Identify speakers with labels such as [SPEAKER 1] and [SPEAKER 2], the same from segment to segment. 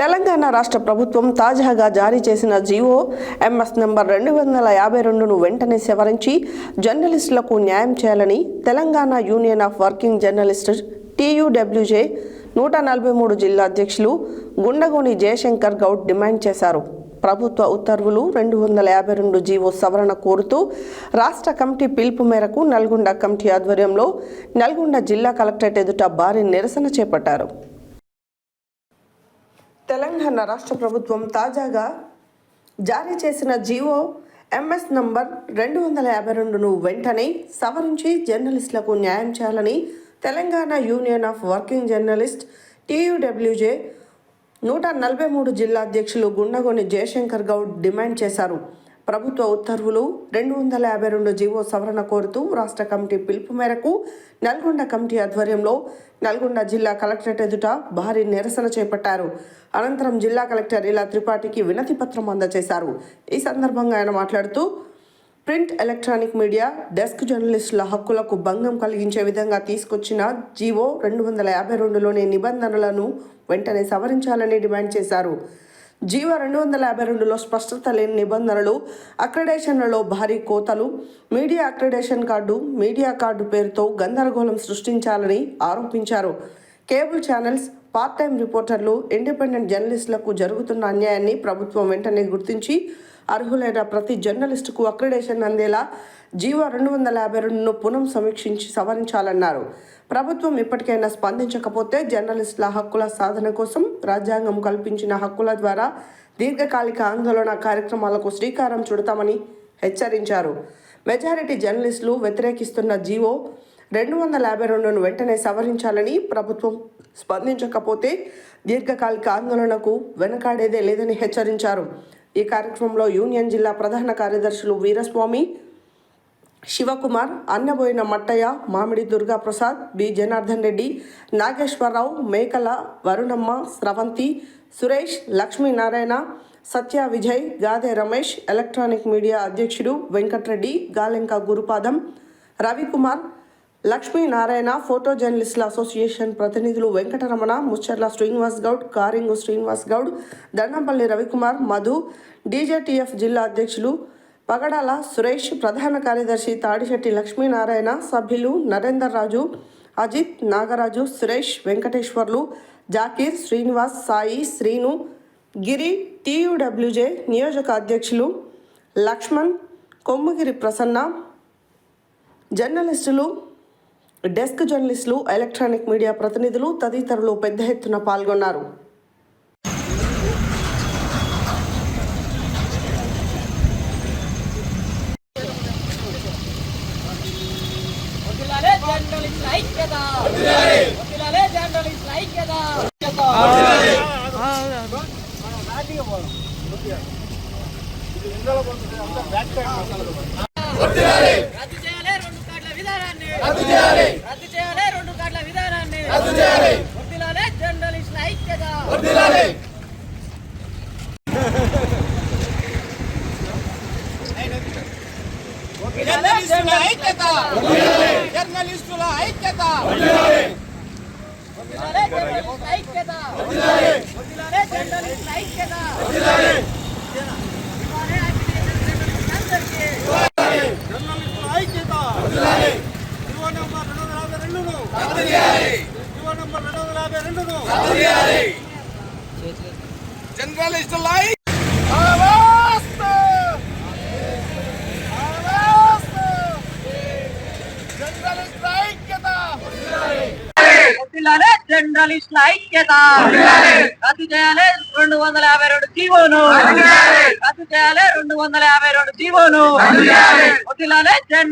[SPEAKER 1] తెలంగాణ రాష్ట్ర ప్రభుత్వం తాజాగా జారీ చేసిన జీవో ఎంఎస్ నంబర్ రెండు వందల యాభై రెండును వెంటనే సవరించి జర్నలిస్టులకు న్యాయం చేయాలని Telangana union of working journalist TUWJ నూట నలభై మూడు జిల్లా అధ్యక్షులు గుండగోని జయశంకర్ గౌడ్ డిమాండ్ చేశారు. ప్రభుత్వ ఉత్తర్వులు రెండు వందల యాభై రెండు జీవో సవరణ కోరుతూ రాష్ట్ర కమిటీ పిలుపు మేరకు నల్గొండ కమిటీ ఆధ్వర్యంలో నల్గొండ జిల్లా కలెక్టరేట్ ఎదుట భారీ నిరసన చేపట్టారు. తెలంగాణ రాష్ట్ర ప్రభుత్వం తాజాగా జారీ చేసిన జీవో ఎంఎస్ నంబర్ రెండు వందల యాభై రెండును వెంటనే సవరించి జర్నలిస్టులకు న్యాయం చేయాలని Telangana union of working journalist TUWJ నూట నలభై మూడు జిల్లా అధ్యక్షులు గుండగోని జయశంకర్ గౌడ్ డిమాండ్ చేశారు. ప్రభుత్వ ఉత్తర్వులు రెండు వందల యాభై రెండు జీవో సవరణ కోరుతూ రాష్ట్ర కమిటీ పిలుపు మేరకు నల్గొండ కమిటీ ఆధ్వర్యంలో నల్గొండ జిల్లా కలెక్టరేట్ ఎదుట భారీ నిరసన చేపట్టారు. అనంతరం జిల్లా కలెక్టర్ ఇలా త్రిపాఠికి వినతి పత్రం అందజేశారు. ఈ సందర్భంగా ఆయన మాట్లాడుతూ ప్రింట్ ఎలక్ట్రానిక్ మీడియా డెస్క్ జర్నలిస్టుల హక్కులకు భంగం కలిగించే విధంగా తీసుకొచ్చిన జీవో రెండు వందల యాభై రెండులోని నిబంధనలను వెంటనే సవరించాలని డిమాండ్ చేశారు. జీవో రెండు వందల యాభై రెండులో స్పష్టత లేని నిబంధనలు అక్రెడేషన్లలో భారీ కోతలు media accreditation card media card పేరుతో గందరగోళం సృష్టించాలని ఆరోపించారు. కేబుల్ ఛానల్స్ పార్ట్ టైం రిపోర్టర్లు ఇండిపెండెంట్ జర్నలిస్టులకు జరుగుతున్న అన్యాయాన్ని ప్రభుత్వం వెంటనే గుర్తించి అర్హులైన ప్రతి జర్నలిస్టుకు అక్రిడేషన్ అందేలా జీవో రెండు వందల యాభై రెండును పునః సమీక్షించి సవరించాలన్నారు. ప్రభుత్వం ఇప్పటికైనా స్పందించకపోతే జర్నలిస్టుల హక్కుల సాధన కోసం రాజ్యాంగం కల్పించిన హక్కుల ద్వారా దీర్ఘకాలిక ఆందోళన కార్యక్రమాలకు శ్రీకారం చుడతామని హెచ్చరించారు. మెజారిటీ జర్నలిస్టులు వ్యతిరేకిస్తున్న జీవో రెండు వందల యాభై రెండును వెంటనే సవరించాలని ప్రభుత్వం స్పందించకపోతే దీర్ఘకాలిక ఆందోళనకు వెనకాడేదే లేదని హెచ్చరించారు. ఈ కార్యక్రమంలో యూనియన్ జిల్లా ప్రధాన కార్యదర్శులు Veeraswamy Shivakumar Annaboina Mattaiah Mamidi Durga Prasad B. Janardhan Reddy Nageswara Rao Mekala Varunamma Sravanthi Suresh Lakshminarayana Satya Vijay Gade Ramesh electronic media అధ్యక్షుడు వెంకట్రెడ్డి గాలెంక గురుపాదం రవికుమార్ లక్ష్మీనారాయణ ఫోటో జర్నలిస్టుల అసోసియేషన్ ప్రతినిధులు వెంకటరమణ ముచ్చర్ల శ్రీనివాస్ గౌడ్ కారింగు శ్రీనివాస్ గౌడ్ దండంపల్లి రవికుమార్ మధు డీజేటీఎఫ్ జిల్లా అధ్యక్షులు పగడాల సురేష్ ప్రధాన కార్యదర్శి తాడిశెట్టి లక్ష్మీనారాయణ సభ్యులు నరేందర్ రాజు అజిత్ నాగరాజు సురేష్ వెంకటేశ్వర్లు జాకీర్ శ్రీనివాస్ సాయి శ్రీను గిరి టీయూడబ్ల్యూజే నియోజక అధ్యక్షులు లక్ష్మణ్ కొమ్ముగిరి ప్రసన్న జర్నలిస్టులు డెస్క్ జర్నలిస్టులు ఎలక్ట్రానిక్ మీడియా ప్రతినిధులు తదితరులు పెద్ద ఎత్తున పాల్గొన్నారు.
[SPEAKER 2] వదిలాలే జర్నలిస్ట్ ఐక్యత వదిలాలే జర్నలిస్ట్ ఐక్యత రద్దు చేయాలి రెండు కార్డుల విధానాన్ని రద్దు చేయాలి రద్దు చేయాలి రెండు కార్డుల విధానాన్ని రద్దు చేయాలి వదిలాలే జర్నలిస్ట్ ఐక్యత
[SPEAKER 3] జర్నలిస్టుల ఐక్యత. జర్నలిస్టుల ఐక్యత.
[SPEAKER 2] ఐక్యత. వదిలాలే ఐక్యత.
[SPEAKER 3] జర్నలిస్టుల నంబర్ రెండు వందల యాభై రెండును జీవో నంబర్ రెండు వందల యాభై రెండును జర్నలిస్టుల ఐ- ఆవాస్తు! ఆవాస్తు! జర్నలిస్టుల ఐక్యత
[SPEAKER 2] వదిలాలే జర్నలిస్టుల ఐక్యత రద్దు చేయాలి రెండు వందల యాభై రెండు జీవోను రద్దు చేయాలి రెండు వందల యాభై రెండు జీవోను వదిలాలే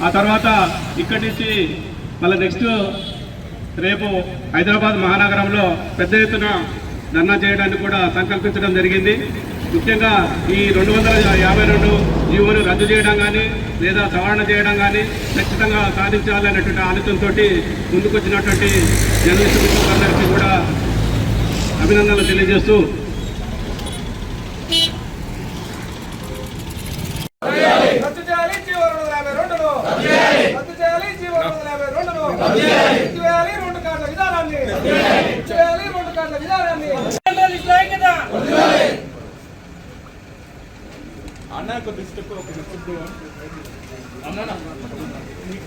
[SPEAKER 4] ఆ తర్వాత ఇక్కడి నుంచి మళ్ళీ నెక్స్ట్ రేపు హైదరాబాద్ మహానగరంలో పెద్ద ఎత్తున ధర్నా చేయడానికి కూడా సంకల్పించడం జరిగింది. ముఖ్యంగా ఈ రెండు వందల యాభై రెండు జీవోను రద్దు చేయడం కానీ లేదా సవరణ చేయడం కానీ ఖచ్చితంగా సాధించాలనేటువంటి ఆలోచనతో ముందుకొచ్చినటువంటి జర్నలిస్టు కూడా అభినందనలు తెలియజేస్తూ
[SPEAKER 3] రద్దు చేయాలి జీవో రెండు వందల యాభై రెండును రద్దు చేయాలి జీవో రెండు వందల యాభై రెండును రద్దు చేయాలి రెండు కార్ల విధానాన్ని రద్దు చేయాలి రెండు కార్ల విధానాన్ని జర్నలిస్టుల ఐక్యత అన్న కొద్ది స్టెప్ ఒక స్టెప్ అన్న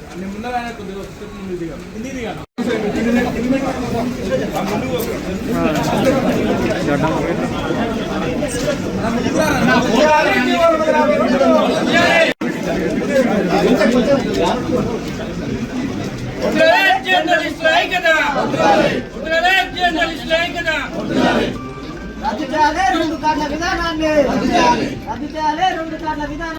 [SPEAKER 3] అన్ని. ముందర ఆయన కొద్దిగా ఒక స్టెప్ ముందు దిగా హిందీ దిగా జర్నలిస్టుల ఐక్యత! జర్నలిస్టుల ఐక్యత!
[SPEAKER 5] రద్దు చేయాలి రెండు కార్ల విధానాన్ని. రద్దు చేయాలి రెండు కార్ల విధానం.